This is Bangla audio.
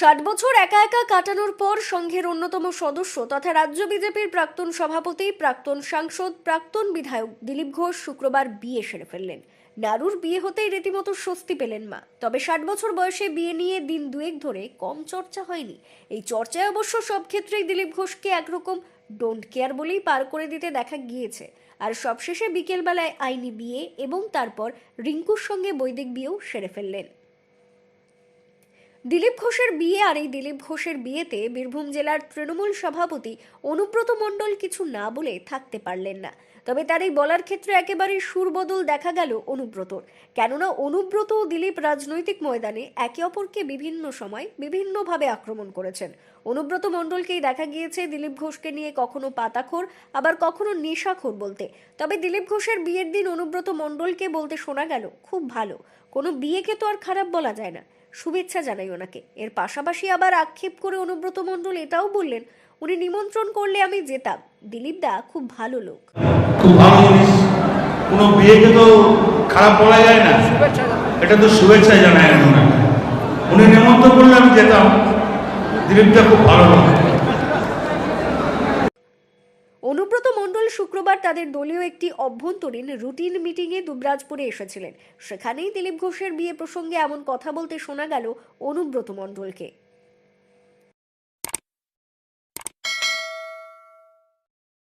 ষাট বছর একা একা কাটানোর পর সংঘের অন্যতম সদস্য তথা রাজ্য বিজেপির প্রাক্তন সভাপতি, প্রাক্তন সাংসদ, প্রাক্তন বিধায়ক দিলীপ ঘোষ শুক্রবার বিয়ে সেরে ফেললেন। নারুর বিয়ে হতেই রীতিমতো স্বস্তি পেলেন মা। তবে ষাট বছর বয়সে বিয়ে নিয়ে দিন দুয়েক ধরে কম চর্চা হয়নি। এই চর্চায় অবশ্য সব ক্ষেত্রেই দিলীপ ঘোষকে একরকম ডোন্ট কেয়ার বলেই পার করে দিতে দেখা গিয়েছে। আর সবশেষে বিকেলবেলায় আইনি বিয়ে এবং তারপর রিঙ্কুর সঙ্গে বৈদিক বিয়েও সেরে ফেললেন। দিলীপ ঘোষের বিয়ে আর এই দিলীপ ঘোষের বিয়েতে বীরভূম জেলার তৃণমূল সভাপতি অনুব্রত মণ্ডল কিছু না বলে থাকতে পারলেন না। তবে তার এই বলার ক্ষেত্রে একেবারে সুরবদল দেখা গেল অনুব্রতর। কেননা অনুব্রত ও দিলীপ রাজনৈতিক ময়দানে একে অপরকে বিভিন্ন সময় বিভিন্নভাবে আক্রমণ করেছেন। অনুব্রত মণ্ডলকেই দেখা গিয়েছে দিলীপ ঘোষকে নিয়ে কখনো পাতাখোর, আবার কখনো নেশাখোর বলতে। তবে দিলীপ ঘোষের বিয়ের দিন অনুব্রত মণ্ডলকে বলতে শোনা গেল, খুব ভালো। কোনো বিয়েকে তো আর খারাপ বলা যায় না। শুভেচ্ছা জানাই ওনাকে। এর পাশাপাশি আবার আক্ষেপ করে অনুব্রত মণ্ডল এটাও বললেন, উনি নিমন্ত্রণ করলে আমি যেতাম। দিলীপ দা খুব ভালো লোক। খুব ভালো জিনিস। কোনো বিয়েকে তো খারাপ বলা যায় না। এটা তো শুভেচ্ছা জানায় উনি নিমন্ত্রণ করলে আমি যেতাম। দিলীপটা খুব ভালো লোক। অনুব্রত মণ্ডল শুক্রবার তাদের দলীয় একটি অভ্যন্তরীণ রুটিন মিটিংয়ে দুবরাজপুরে এসেছিলেন। সেখানেই দিলীপ ঘোষের বিয়ে প্রসঙ্গে এমন কথা বলতে শোনা গেল অনুব্রত মণ্ডলকে।